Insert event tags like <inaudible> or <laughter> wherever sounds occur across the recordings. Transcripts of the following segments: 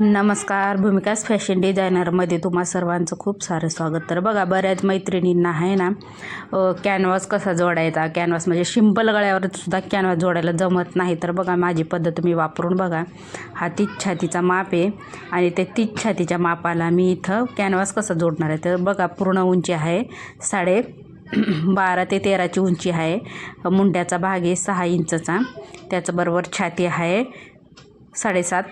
नमस्कार भूमिकास फॅशन डिझायनरमध्ये तुम्हा सर्वांचं खूप सारं स्वागत. तर बघा बऱ्याच मैत्रिणींना आहे ना कॅनव्हास कसा जोडायचा? कॅनव्हास म्हणजे शिंपल गळ्यावर सुद्धा कॅनव्हास जोडायला जमत नाही. तर बघा माझी पद्धत तुम्ही वापरून बघा. हा तीच छातीचा माप आहे आणि ते तीच छातीच्या मापाला मी इथं कॅनव्हास कसा जोडणार आहे? तर बघा पूर्ण उंची आहे साडे <clears throat> बारा ते तेराची उंची आहे. मुंड्याचा भाग आहे सहा इंचचा. त्याचबरोबर छाती आहे साडेसात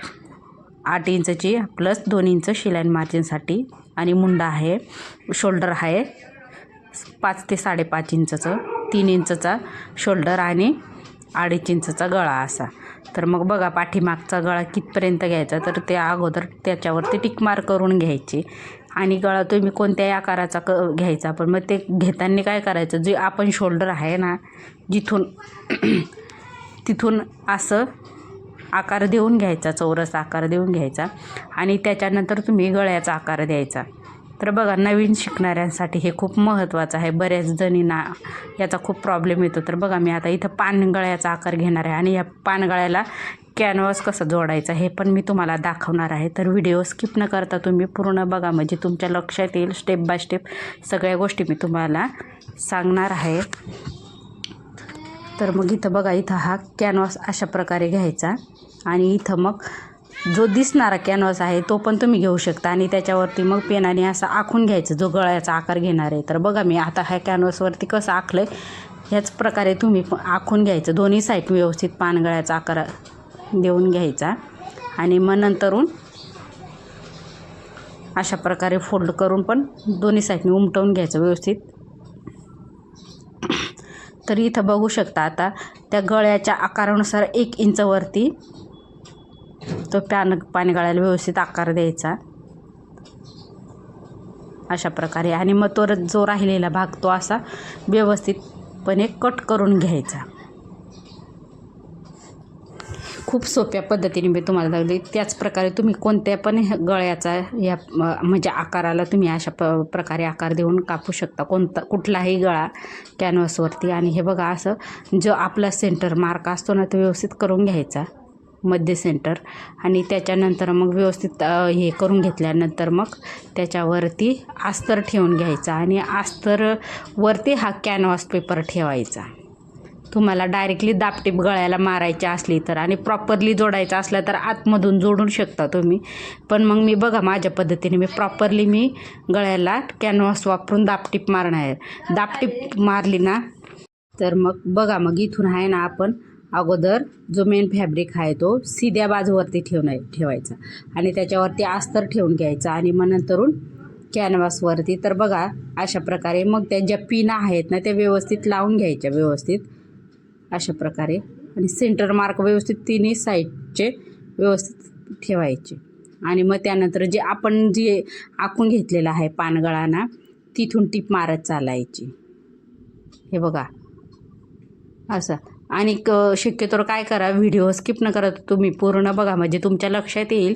आठ इंचची प्लस दोन इंच शिलाईन मार्जिनसाठी आणि मुंडा आहे शोल्डर आहे. पाच ते साडेपाच इंचचं तीन इंचचा शोल्डर आणि अडीच इंचचा गळा असा. तर मग बघा पाठीमागचा गळा कितपर्यंत घ्यायचा तर ते अगोदर त्याच्यावरती टिकमार करून घ्यायची. आणि गळा तुम्ही कोणत्याही आकाराचा क घ्यायचा पण मग ते घेताना काय करायचं जे आपण शोल्डर आहे ना जिथून <clears throat> तिथून असं आकार देऊन घ्यायचा चौरस आकार देऊन घ्यायचा आणि त्याच्यानंतर तुम्ही गळ्याचा आकार द्यायचा. तर बघा नवीन शिकणाऱ्यांसाठी हे खूप महत्त्वाचं आहे. बऱ्याच जणींना याचा खूप प्रॉब्लेम येतो. तर बघा मी आता इथं पानगळ्याचा आकार घेणार आहे आणि या पानगळ्याला कॅनव्हास कसं जोडायचं हे पण मी तुम्हाला दाखवणार आहे. तर व्हिडिओ स्किप न करता तुम्ही पूर्ण बघा म्हणजे तुमच्या लक्षात येईल. स्टेप बाय स्टेप सगळ्या गोष्टी मी तुम्हाला सांगणार आहे. तर मग इथं बघा इथं हा कॅनव्हास अशा प्रकारे घ्यायचा. आणि इथं मग जो दिसणारा कॅनव्हास आहे तो पण तुम्ही घेऊ शकता. आणि त्याच्यावरती मग पेनाने असं आखून घ्यायचं जो गळ्याचा आकार घेणार आहे. तर बघा मी आता ह्या कॅनव्हासवरती कसं आखलं आहे ह्याच प्रकारे तुम्ही प- आखून घ्यायचं. दोन्ही साईड व्यवस्थित पानगळ्याचा आकार देऊन घ्यायचा. आणि मग नंतरून अशा प्रकारे फोल्ड करून पण दोन्ही साईडने उमटवून घ्यायचं व्यवस्थित. तर इथं बघू शकता आता त्या गळ्याच्या आकारानुसार एक इंचवरती तो पाणी गळायला व्यवस्थित आकार द्यायचा. अशा प्रकारे. आणि मग तो जो राहिलेला भाग तो असा व्यवस्थितपणे कट करून घ्यायचा. खूप सोप्या पद्धतीने मी तुम्हाला लागले त्याच प्रकारे तुम्ही कोणत्या पण गळ्याचा या म्हणजे आकाराला तुम्ही अशा प प्रकारे आकार देऊन कापू शकता. कोणता कुठलाही गळा कॅनव्हासवरती आणि हे बघा असं जो आपला सेंटर मार्क असतो ना तो व्यवस्थित करून घ्यायचा. मध्य सेंटर आणि त्याच्यानंतर मग व्यवस्थित हे करून घेतल्यानंतर मग त्याच्यावरती अस्तर ठेवून घ्यायचा आणि अस्तरवरती हा कॅनव्हास पेपर ठेवायचा. तुम्हाला डायरेक्टली दापटीप गळ्याला मारायची असली तर आणि प्रॉपरली जोडायचं असलं तर आतमधून जोडू शकता तुम्ही. पण मग मी बघा माझ्या पद्धतीने मी प्रॉपरली मी गळ्याला कॅनव्हास वापरून दापटीप मारणार आहे. दापटीप मारली ना तर मग बघा मग इथून आहे ना आपण अगोदर जो मेन फॅब्रिक आहे तो सिध्या बाजूवरती ठेवणार ठेवायचा. आणि त्याच्यावरती अस्तर ठेवून घ्यायचा आणि मग नंतरून कॅनव्हासवरती तर बघा अशा प्रकारे मग त्या ज्या पिना आहेत ना त्या व्यवस्थित लावून घ्यायच्या व्यवस्थित. अशा प्रकारे. आणि सेंटर मार्क व्यवस्थित तिन्ही साईडचे व्यवस्थित ठेवायचे. आणि मग त्यानंतर जे आपण जे आखून घेतलेलं आहे पानगळा ना तिथून टीप मारत चालायची. हे बघा. असं. आणि क शक्यतो काय करा व्हिडिओ स्किप न करत तुम्ही पूर्ण बघा. म्हणजे तुमच्या लक्षात येईल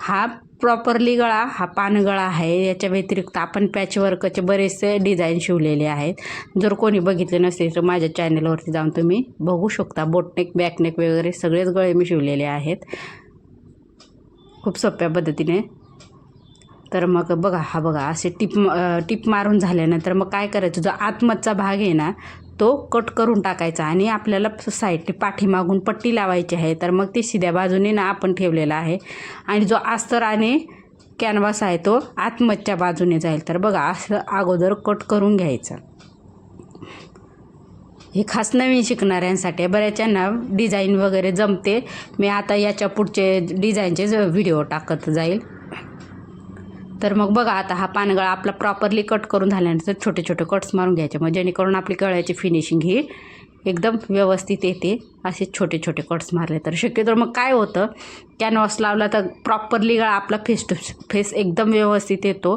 हा प्रॉपरली गळा हा पानगळा आहे. याच्या व्यतिरिक्त आपण पॅचवर्कचे बरेचसे डिझाईन शिवलेले आहेत. जर कोणी बघितले नसतील तर माझ्या चॅनलवरती जाऊन तुम्ही बघू शकता. बोटनेक बॅकनेक वगैरे सगळेच गळे मी शिवलेले आहेत. खूप सोप्या पद्धतीने. तर मग बघा हा बघा असे टिप टिप मारून झाल्यानंतर मग काय करायचं? जो आतमधचा भाग आहे ना तो कट करून टाकायचा आणि आपल्याला साईडने पाठीमागून पट्टी लावायची आहे. तर मग ती सिध्या बाजूने ना आपण ठेवलेला आहे. आणि जो अस्तर आणि कॅनव्हास आहे तो आतमधच्या बाजूने जाईल. तर बघा असं अगोदर कट करून घ्यायचं. हे खास नवीन शिकणाऱ्यांसाठी बऱ्याच्यांना बऱ्याचांना डिझाईन वगैरे जमते. मी आता याच्या पुढचे डिझाईनचे व्हिडिओ टाकत जाईल. तर मग बघा आता हा पानगळा आपला प्रॉपरली कट करून झाल्यानंतर छोटे छोटे कट्स मारून घ्यायचे. मग जेणेकरून आपली गळ्याची फिनिशिंग ही एकदम व्यवस्थित येते. असे छोटे छोटे कट्स मारले तर शक्यतो मग काय होतं? कॅनव्हास लावला तर प्रॉपरली गळा आपला फेस टू फेस एकदम व्यवस्थित येतो.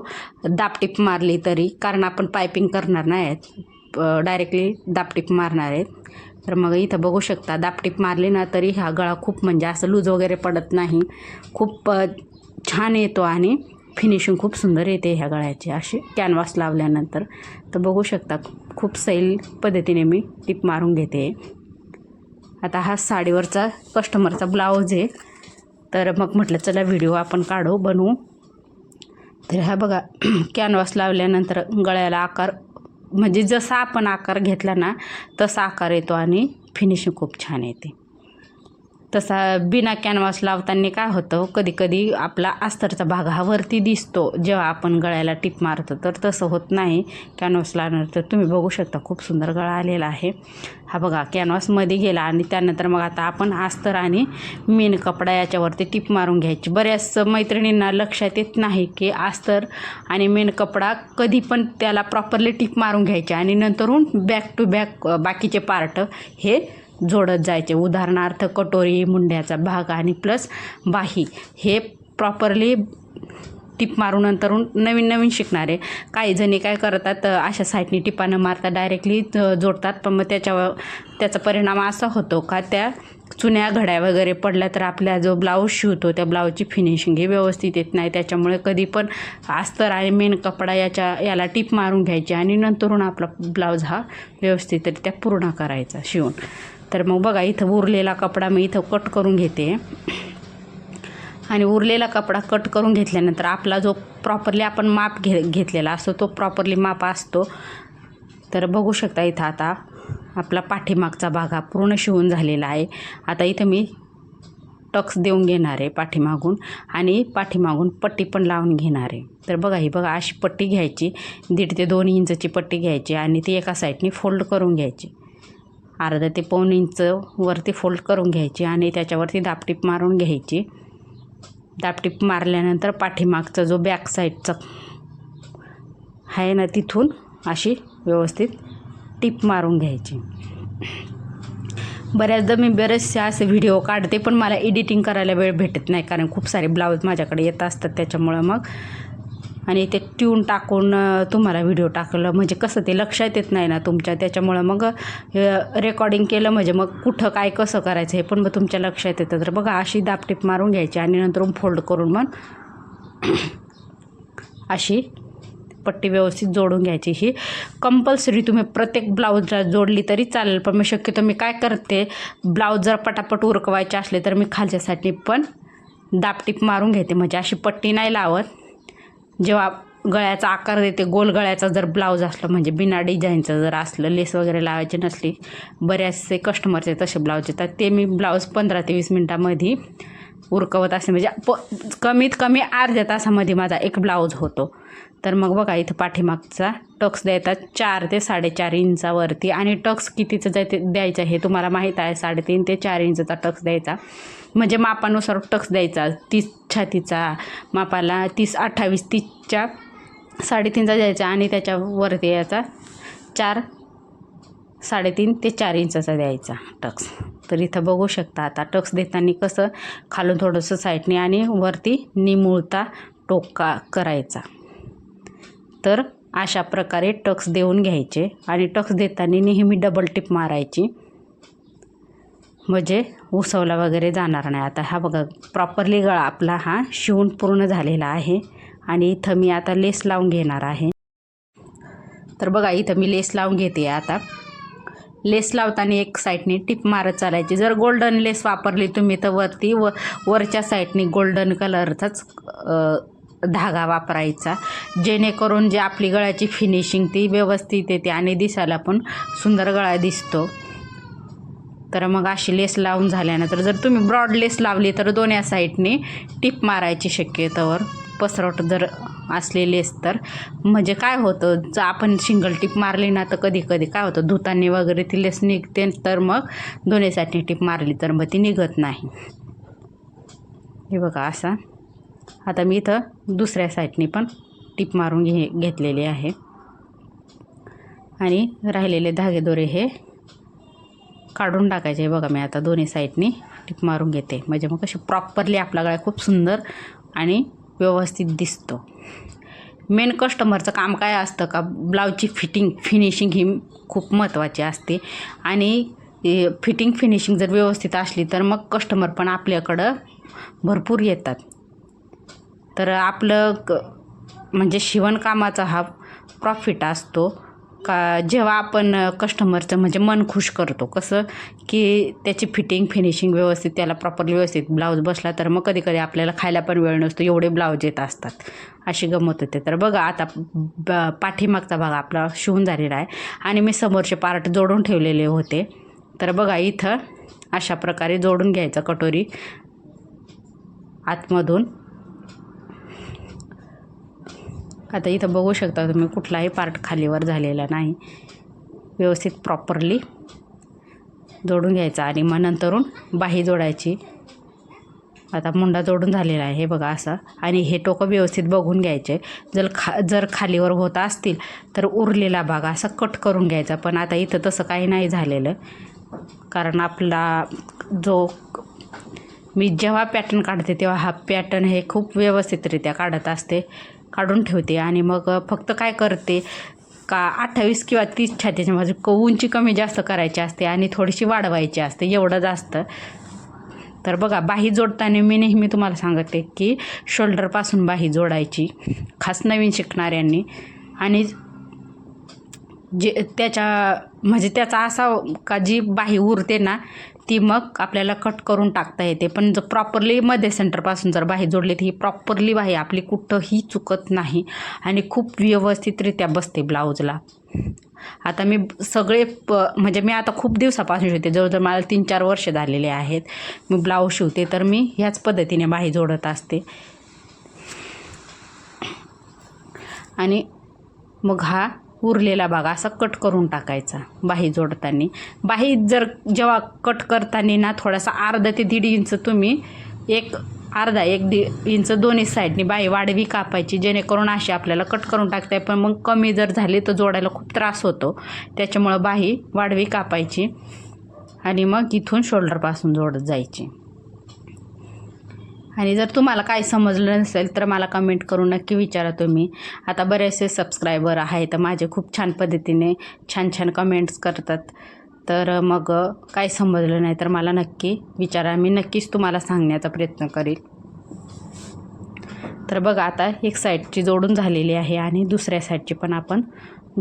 दापटीप मारली तरी कारण आपण पायपिंग करणार नाही आहेत. डायरेक्टली दापटीप मारणार आहेत. तर मग इथं बघू शकता दापटीप मारली ना तरी हा गळा खूप म्हणजे असं लूज वगैरे पडत नाही. खूप छान येतो आणि फिनिशिंग खूप सुंदर येते ह्या गळ्याची. अशी कॅनव्हास लावल्यानंतर. तर बघू शकता खूप सैल पद्धतीने मी टिप मारून घेते. आता हा साडीवरचा कस्टमरचा ब्लाऊज आहे. तर मग म्हटलं चला व्हिडिओ आपण काढू बनवू. तर ह्या बघा <clears throat> कॅनव्हास लावल्यानंतर गळ्याला आकार म्हणजे जसा आपण आकार घेतला ना तसा आकार येतो आणि फिनिशिंग खूप छान येते. तसा बिना कॅनव्हास लावताना काय होतं? कधी कधी आपला अस्तरचा भाग हा वरती दिसतो. जेव्हा आपण गळ्याला टिप मारतो तर तसं होत नाही. कॅनव्हास लावणार तर तुम्ही बघू शकता खूप सुंदर गळा आलेला आहे. हा बघा कॅनव्हासमध्ये गेला आणि त्यानंतर मग आता आपण अस्तर आणि मेन कपडा याच्यावरती टिप मारून घ्यायची. बऱ्याच मैत्रिणींना लक्षात येत नाही की अस्तर आणि मेन कपडा कधी पण त्याला प्रॉपरली टिप मारून घ्यायची आणि नंतरून बॅक टू बॅक बाकीचे पार्ट हे जोडत जायचे. उदाहरणार्थ कटोरी मुंड्याचा भाग आणि प्लस बाही हे प्रॉपरली टिप मारून अंतरून नवीन नवीन शिकणारे. काही जणी काय करतात अशा साईडनी टिपानं मारतात मारता डायरेक्टली जोडतात पण मग त्याच्यावर त्याचा परिणाम असा होतो का त्या चुन्या घड्या वगैरे पडल्या तर आपल्या जो ब्लाऊज शिवतो त्या ब्लाऊजची फिनिशिंग ही व्यवस्थित येत नाही. त्याच्यामुळे कधी पण अस्तर आणि मेन कपडा याच्या याला टिप मारून घ्यायची आणि नंतरून आपला ब्लाऊज हा व्यवस्थितरित्या पूर्ण करायचा शिवून. तर मग बघा इथं उरलेला कपडा मी इथं कट करून घेते. आणि उरलेला कपडा कट करून घेतल्यानंतर आपला जो प्रॉपरली आपण माप घे घेतलेला असतो तो प्रॉपरली माप असतो. तर बघू शकता इथं आता आपला पाठीमागचा भाग हा पूर्ण शिवून झालेला आहे. आता इथं मी टक्स देऊन घेणार आहे पाठीमागून आणि पाठीमागून पट्टी पण लावून घेणार आहे. तर बघा ही बघा अशी पट्टी घ्यायची दीड ते दोन इंचची पट्टी घ्यायची आणि ती एका साईडनी फोल्ड करून घ्यायची. अर्धा ते पाऊण इंच वरती फोल्ड करून घ्यायची आणि त्याच्यावरती दापटीप मारून घ्यायची. दापटीप मारल्यानंतर पाठीमागचा जो बॅक साईडचा आहे ना तिथून अशी व्यवस्थित टीप मारून घ्यायची. बऱ्याचदा मी बरेचसे असे व्हिडिओ काढते पण मला एडिटिंग करायला वेळ भेटत नाही कारण खूप सारे ब्लाऊज माझ्याकडे येत असतात त्याच्यामुळं मग आणि ते ट्यून टाकून तुम्हाला व्हिडिओ टाकलं. म्हणजे कसं ते लक्षात येत नाही ना तुमच्या. त्याच्यामुळं मग रेकॉर्डिंग केलं म्हणजे मग कुठं काय कसं करायचं हे पण मग तुमच्या लक्षात येतं. तर बघा अशी दापटीप मारून घ्यायची आणि नंतर फोल्ड करून मग <clears throat> अशी पट्टी व्यवस्थित जोडून घ्यायची. ही कंपल्सरी तुम्ही प्रत्येक ब्लाऊजला जोडली तरी चालेल पण मी शक्यतो मी काय करते ब्लाऊज जर पटापट उरकवायचे असले तर मी खालच्यासाठी पण दापटीप मारून घेते. म्हणजे अशी पट्टी नाही लावत. जेव्हा गळ्याचा आकार देते गोल गळ्याचा जर ब्लाऊज असलं म्हणजे बिना डिझाईनचं जर असलं लेस वगैरे लावायची नसली बऱ्याचसे कस्टमरचे तसे ब्लाऊज येतात ते मी ब्लाऊज पंधरा ते वीस मिनटामध्ये उरकवत असते म्हणजे प कमीत कमी अर्ध्या तासामध्ये माझा एक ब्लाऊज होतो. तर मग बघा इथं पाठीमागचा टक्स द्यायचा चार ते साडेचार इंचावरती. आणि टक्स कितीचं जायचे द्यायचं हे तुम्हाला माहीत आहे साडेतीन ते चार इंचचा टक्स द्यायचा. म्हणजे मापानुसार टक्स द्यायचा तीस छातीचा मापाला तीस अठ्ठावीस तीसच्या साडेतीनचा द्यायचा आणि त्याच्यावरती याचा चार साडेतीन ते चार इंचाचा द्यायचा टक्स. तर इथं बघू शकता आता टक्स देताना कसं खालून थोडंसं साईडने आणि वरती निमुळता टोका करायचा. तर अशा प्रकारे टक्स देऊन घ्यायचे आणि टक्स देताना नेहमी डबल टिप मारायची. म्हणजे उसवला वगैरे जाणार नाही. आता हा बघा प्रॉपरली गळा आपला हा शिवून पूर्ण झालेला आहे आणि इथं मी आता लेस लावून घेणार आहे. तर बघा इथं मी लेस लावून घेते आता. लेस लावताना एक साईडने टिप मारत चालायची. जर गोल्डन लेस वापरली तुम्ही तर वरती व वरच्या साईडने गोल्डन कलरचाच धागा वापरायचा. जेणेकरून जे आपली गळ्याची फिनिशिंग ती व्यवस्थित येते आणि दिसायला पण सुंदर गळा दिसतो. तर मग अशी लेस लावून झाल्यानंतर जर तुम्ही ब्रॉड लेस लावली तर दोन्ही साईडने टिप मारायची शक्यतोवर पसरट जर असले लेस तर. म्हणजे काय होतं जर आपण सिंगल टिप मारली ना तर कधी कधी काय होतं धुतांनी वगैरे ती लेस निघते तर मग दोन्ही साईडने टिप मारली तर मग ती निघत नाही. हे बघा असा. आता मी इथं दुसऱ्या साईडने पण टिप मारून घे घेतलेली आहे. आणि राहिलेले धागेदोरे हे काढून टाकायचे. बघा मी आता दोन्ही साईडनी टिप मारून घेते. म्हणजे मग कशी प्रॉपरली आपला गळा खूप सुंदर आणि व्यवस्थित दिसतो. मेन कस्टमरचं काम काय असतं का? ब्लाऊजची फिटिंग फिनिशिंग ही खूप महत्त्वाची असते. आणि फिटिंग फिनिशिंग जर व्यवस्थित असली तर मग कस्टमर पण आपल्याकडं भरपूर येतात. तर आपलं क म्हणजे शिवणकामाचा हा प्रॉफिट असतो. का जेव्हा आपण कस्टमरचं म्हणजे मन खुश करतो कसं की त्याची फिटिंग फिनिशिंग व्यवस्थित त्याला प्रॉपरली व्यवस्थित ब्लाऊज बसला तर मग कधी कधी आपल्याला खायला पण वेळ नसतो एवढे ब्लाऊज येत असतात. अशी गंमत होते. तर बघा आता ब पाठीमागचा भाग आपला शिवून झालेला आहे आणि मी समोरचे पार्ट जोडून ठेवलेले होते. तर बघा इथं अशा प्रकारे जोडून घ्यायचं कटोरी आतमधून. आता इथं बघू शकता तुम्ही कुठलाही पार्ट खालीवर झालेला नाही. व्यवस्थित प्रॉपरली जोडून घ्यायचा आणि मग नंतरून बाही जोडायची. आता मुंडा जोडून झालेला आहे हे बघा असं. आणि हे टोकं व्यवस्थित बघून घ्यायचे. जर खा जर खालीवर होत असतील तर उरलेला भाग असा कट करून घ्यायचा. पण आता इथं तसं काही नाही झालेलं. कारण आपला जो मी जेव्हा पॅटर्न काढते तेव्हा हा पॅटर्न हे खूप व्यवस्थितरित्या काढत असते. काढून ठेवते आणि मग फक्त काय करते का अठ्ठावीस किंवा तीस छातीच्या माझी उंची कमी जास्त करायची असते आणि थोडीशी वाढवायची असते एवढं जास्त. तर बघा बाही जोडताना मी नेहमी तुम्हाला सांगते की शोल्डरपासून बाही जोडायची खास नवीन शिकणाऱ्यांनी. आणि जे त्याच्या म्हणजे त्याचा असा का जी बाही उरते ना ती मग आपल्याला कट करून टाकता येते. पण जर प्रॉपरली मध्ये सेंटरपासून जर बाही जोडली तर ही प्रॉपरली बाही आपली कुठंही चुकत नाही आणि खूप व्यवस्थितरित्या बसते ब्लाऊजला आता मी सगळे प म्हणजे मी आता खूप दिवसापासून शिवते. जवळजवळ मला तीन चार वर्ष झालेले आहेत. मी ब्लाऊज शिवते तर मी ह्याच पद्धतीने बाही जोडत असते. आणि मग हा उरलेला भाग असा कट करून टाकायचा बाही जोडताना. बाही जर जेव्हा कट करताना ना थोडासा अर्धा ते दीड इंच तुम्ही एक अर्धा एक दीड इंच दोन्ही साईडनी बाही वाढवी कापायची जेणेकरून अशी आपल्याला कट करून टाकता पण मग कमी जर झाली तर जोडायला खूप त्रास होतो. त्याच्यामुळं बाही वाढवी कापायची आणि मग इथून शोल्डरपासून जोडत जायची. आणि जर तुम्हाला काय समजलं नसेल तर मला कमेंट करून नक्की विचारा तुम्ही. आता बरेचसे सबस्क्रायबर आहे तर माझे खूप छान पद्धतीने छान छान कमेंट्स करतात. तर मग काय समजलं नाही तर मला नक्की विचारा. मी नक्कीच तुम्हाला सांगण्याचा प्रयत्न करेल. तर बघा आता एक साईडची जोडून झालेली आहे आणि दुसऱ्या साईडची पण आपण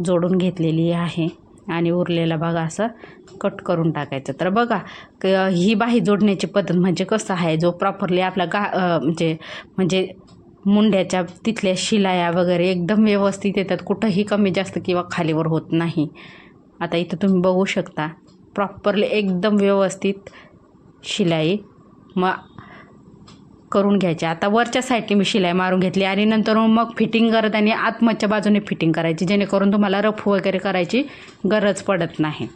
जोडून घेतलेली आहे. आणि उरलेला भाग असं कट करून टाकायचं. तर बघा ही बाही जोडण्याची पद्धत म्हणजे कसं आहे? जो प्रॉपरली आपला गा म्हणजे म्हणजे मुंड्याच्या तिथल्या शिलाया वगैरे एकदम व्यवस्थित येतात. कुठंही कमी जास्त किंवा खालीवर होत नाही. आता इथं तुम्ही बघू शकता प्रॉपरली एकदम व्यवस्थित शिलाई मग करून घ्यायची. आता वरच्या साईडने मी शिलाई मारून घेतली आणि नंतर मग फिटिंग करत आणि आतमधच्या बाजूने फिटिंग करायची जेणेकरून तुम्हाला रफ वगैरे करायची गरज पडत नाही.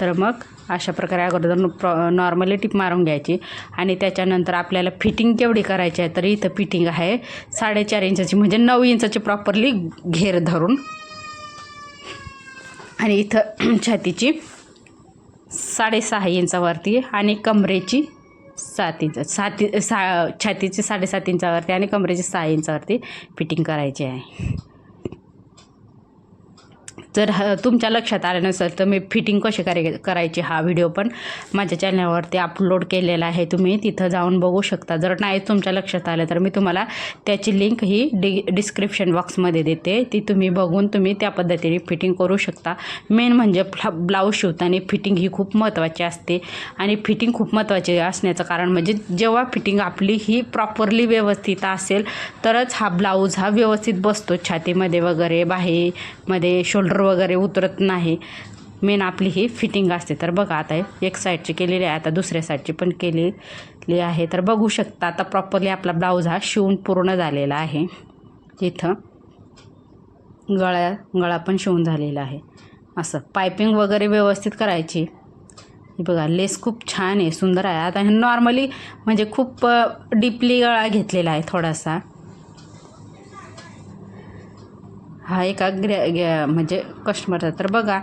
तर मग अशा प्रकारे अगोदर प्रॉ नॉर्मली टिप मारून घ्यायची. आणि त्याच्यानंतर आपल्याला फिटिंग केवढी करायची आहे तर इथं फिटिंग आहे साडेचार इंचाची म्हणजे नऊ इंचाची प्रॉपरली घेर धरून. आणि इथं <clears throat> छातीची साडेसहा इंचावरती आणि कमरेची सात इंच सात सा छातीची साडेसात इंचावरती आणि कमरेची सहा इंचावरती फिटिंग करायची आहे. जर ह तुमच्या लक्षात आलं नसेल तर मी फिटिंग कशी करे करायची हा व्हिडिओ पण माझ्या चॅनलवरती अपलोड केलेला आहे. तुम्ही तिथं जाऊन बघू शकता. जर नाही तुमच्या लक्षात आलं तर मी तुम्हाला त्याची लिंक ही डि डिस्क्रिप्शन बॉक्समध्ये देते. ती तुम्ही बघून तुम्ही त्या पद्धतीने फिटिंग करू शकता. मेन म्हणजे फ्ला ब्लाऊज शिवताना फिटिंग ही खूप महत्त्वाची असते. आणि फिटिंग खूप महत्त्वाची असण्याचं कारण म्हणजे जेव्हा फिटिंग आपली ही प्रॉपरली व्यवस्थित असेल तरच हा ब्लाऊज हा व्यवस्थित बसतो. छातीमध्ये वगैरे बाहेमध्ये शोल्डर वगैरे उतरत नाही. मेन आपली ही फिटिंग असते. तर बघा आता एक साईडची केलेली आहे आता दुसऱ्या साईडची पण केलेली आहे. तर बघू शकता आता प्रॉपरली आपला ब्लाऊज हा शिवून पूर्ण झालेला आहे. इथं गळ्या गळा पण शिवून झालेला आहे. असं पायपिंग वगैरे व्यवस्थित करायची. बघा लेस खूप छान आहे सुंदर आहे. आता हे नॉर्मली म्हणजे खूप डीपली गळा घेतलेला आहे थोडासा. हा एका ग्रे गे म्हणजे कस्टमरचा तर बघा